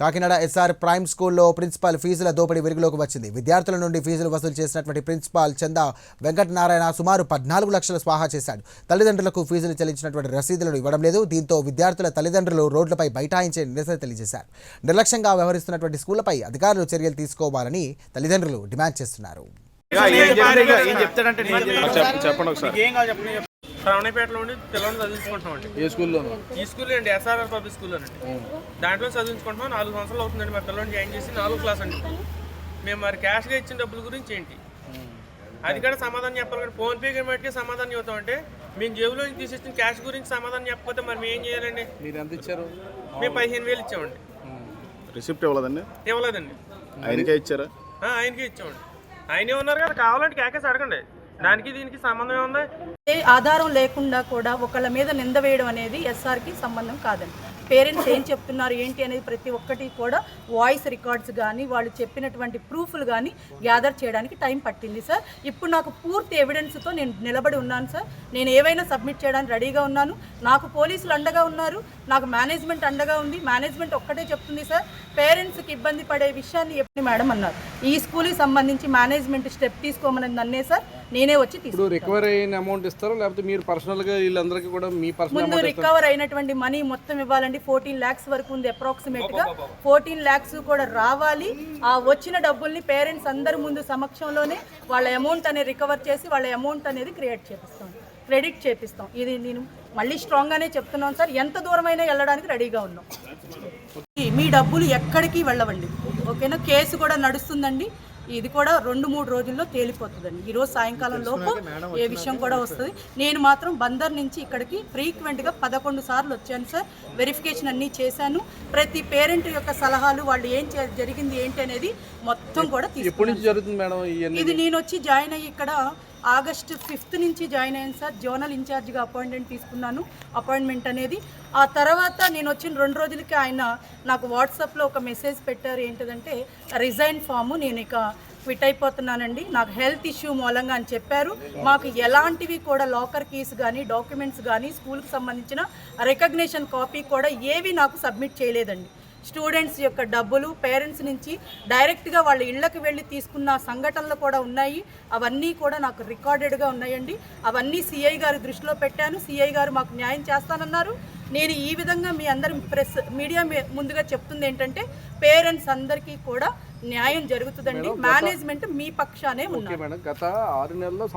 Kakinada SR prime స్కూల్లో principal ఫీజుల దోపిడీ వెలుగులోకి వచ్చింది. విద్యార్థుల నుండి ఫీజులు వసూలు చేసినటువంటి ప్రిన్సిపాల్ చందా వెంకటనారాయణ సుమారు పద్నాలుగు లక్షల స్వాహా చేశాడు. తల్లిదండ్రులకు ఫీజులు చెల్లించినటువంటి రసీదులను ఇవ్వడం లేదు. దీంతో విద్యార్థుల తల్లిదండ్రులు రోడ్లపై బైఠాయించే నిరసన తెలియజేశారు. నిర్లక్ష్యంగా వ్యవహరిస్తున్నటువంటి స్కూళ్ళపై అధికారులు చర్యలు తీసుకోవాలని తల్లిదండ్రులు డిమాండ్ చేస్తున్నారు. చెప్పండి ఒకసారి. ఏం కావాలి చెప్పండి శ్రవణపేటలో ఉండి పిల్లల్ని చదివించుకుంటున్నామండి. ఏ స్కూల్లో? ఈ స్కూల్ అండి ఎస్ఆర్ఆర్ పబ్లిక్ స్కూల్ అండి దాంట్లో చదివించుకుంటున్నాం నాలుగు సంవత్సరాలు అవుతుందండి మా పిల్లల్ని జాయిన్ చేసి నాలుగు క్లాస్ అండి. మేము మరి క్యాష్గా ఇచ్చిన డబ్బుల గురించి ఏంటి? అది కూడా సమాధానం చెప్పాలి కానీ ఫోన్పే మట్టికి సమాధానం చెబుతాం అంటే మేము జేబులో నుంచి తీసేసిన క్యాష్ గురించి సమాధానం చెప్పకపోతే మరి మేము ఏం చేయాలండి? మీరు ఎంత ఇచ్చారు? మేము పదిహేను వేలు ఇచ్చామండి. రిసిప్ట్ ఇవ్వలేదండి? ఇవ్వలేదండి. ఆయనకే ఇచ్చారా? ఆ, ఆయనకే ఇచ్చామండి. ఆయనే ఉన్నారు కదా కావాలంటే క్యాకేసి అడగండి. దానికి దీనికి సంబంధం ఏముంది? ఏ ఆధారం లేకుండా కూడా ఒకళ్ళ మీద నింద వేయడం అనేది ఎస్ఆర్కి సంబంధం కాదండి. పేరెంట్స్ ఏం చెప్తున్నారు ఏంటి అనేది ప్రతి ఒక్కటి కూడా వాయిస్ రికార్డ్స్ కానీ వాళ్ళు చెప్పినటువంటి ప్రూఫ్లు కానీ గ్యాదర్ చేయడానికి టైం పట్టింది సార్. ఇప్పుడు నాకు పూర్తి ఎవిడెన్స్తో నేను నిలబడి ఉన్నాను సార్. నేను ఏవైనా సబ్మిట్ చేయడానికి రెడీగా ఉన్నాను. నాకు పోలీసులు అండగా ఉన్నారు. నాకు మేనేజ్మెంట్ అండగా ఉంది. మేనేజ్మెంట్ ఒక్కటే చెప్తుంది సార్. పేరెంట్స్కి ఇబ్బంది పడే విషయాన్ని ఎప్పుడు మేడం అన్నారు. ఈ స్కూల్కి సంబంధించి మేనేజ్మెంట్ స్టెప్ తీసుకోమని నన్నే సార్ నేనే వచ్చి ఇప్పుడు తీసుకున్నాను రికవర్ అయిన అమౌంట్ ఇస్తారా? లేకపోతే మీరు పర్సనల్గా వీళ్ళందరికీ కూడా మీ పర్సనల్ ముందు రికవర్ అయినటువంటి మనీ మొత్తం ఇవ్వాలండి. ఫోర్టీన్ ల్యాక్స్ వరకు ఉంది అప్రాక్సిమేట్గా. ఫోర్టీన్ ల్యాక్స్ కూడా రావాలి. ఆ వచ్చిన డబ్బుల్ని పేరెంట్స్ అందరి ముందు సమక్షంలోనే వాళ్ళ అమౌంట్ అనేది రికవర్ చేసి వాళ్ళ అమౌంట్ అనేది క్రియేట్ చేపిస్తాం. క్రెడిట్ చేపిస్తాం. ఇది నేను మళ్ళీ స్ట్రాంగ్ గానే చెప్తున్నాను సార్. ఎంత దూరమైనా వెళ్ళడానికి రెడీగా ఉన్నాం. మీ డబ్బులు ఎక్కడికి వెళ్ళవండి. ఓకేనా? కేసు కూడా నడుస్తుందండి. ఇది కూడా రెండు మూడు రోజుల్లో తేలిపోతుందండి. ఈరోజు సాయంకాలం లోపు ఏ విషయం కూడా వస్తుంది. నేను మాత్రం బందర్ నుంచి ఇక్కడికి ఫ్రీక్వెంట్గా పదకొండు సార్లు వచ్చాను సార్. వెరిఫికేషన్ అన్నీ చేశాను. ప్రతి పేరెంట్ యొక్క సలహాలు వాళ్ళు ఏం జరిగింది ఏంటి అనేది మొత్తం కూడా ఇవన్నీ ఇది నేను వచ్చి జాయిన్ అయ్యి ఇక్కడ ఆగస్టు ఫిఫ్త్ నుంచి జాయిన్ అయ్యాను సార్. జోనల్ ఇన్ఛార్జ్గా అపాయింట్మెంట్ తీసుకున్నాను. అపాయింట్మెంట్ అనేది ఆ తర్వాత నేను వచ్చిన రెండు రోజులకి ఆయన నాకు వాట్సాప్లో ఒక మెసేజ్ పెట్టారు. ఏంటిదంటే రిజైన్ ఫాము నేను ఇక క్విట్ అయిపోతున్నానండి. నాకు హెల్త్ ఇష్యూ మూలంగా అని చెప్పారు. మాకు ఎలాంటివి కూడా లాకర్ కీస్ కానీ డాక్యుమెంట్స్ కానీ స్కూల్కి సంబంధించిన రికగ్నేషన్ కాపీ కూడా ఏవి నాకు సబ్మిట్ చేయలేదండి. స్టూడెంట్స్ యొక్క డబ్బులు పేరెంట్స్ నుంచి డైరెక్ట్గా వాళ్ళ ఇళ్ళకి వెళ్ళి తీసుకున్న సంఘటనలు కూడా ఉన్నాయి. అవన్నీ కూడా నాకు రికార్డెడ్గా ఉన్నాయండి. అవన్నీ సిఐ గారి దృష్టిలో పెట్టాను. సిఐ గారు మాకు న్యాయం చేస్తానన్నారు. నేను ఈ విధంగా మీ అందరి ప్రెస్ మీడియా ముందుగా చెప్తుంది ఏంటంటే పేరెంట్స్ అందరికీ కూడా న్యాయం జరుగుతుందండి. మేనేజ్మెంట్ మీ పక్షానే ఉన్నారు. మేడం గత ఆరు నెలల్లో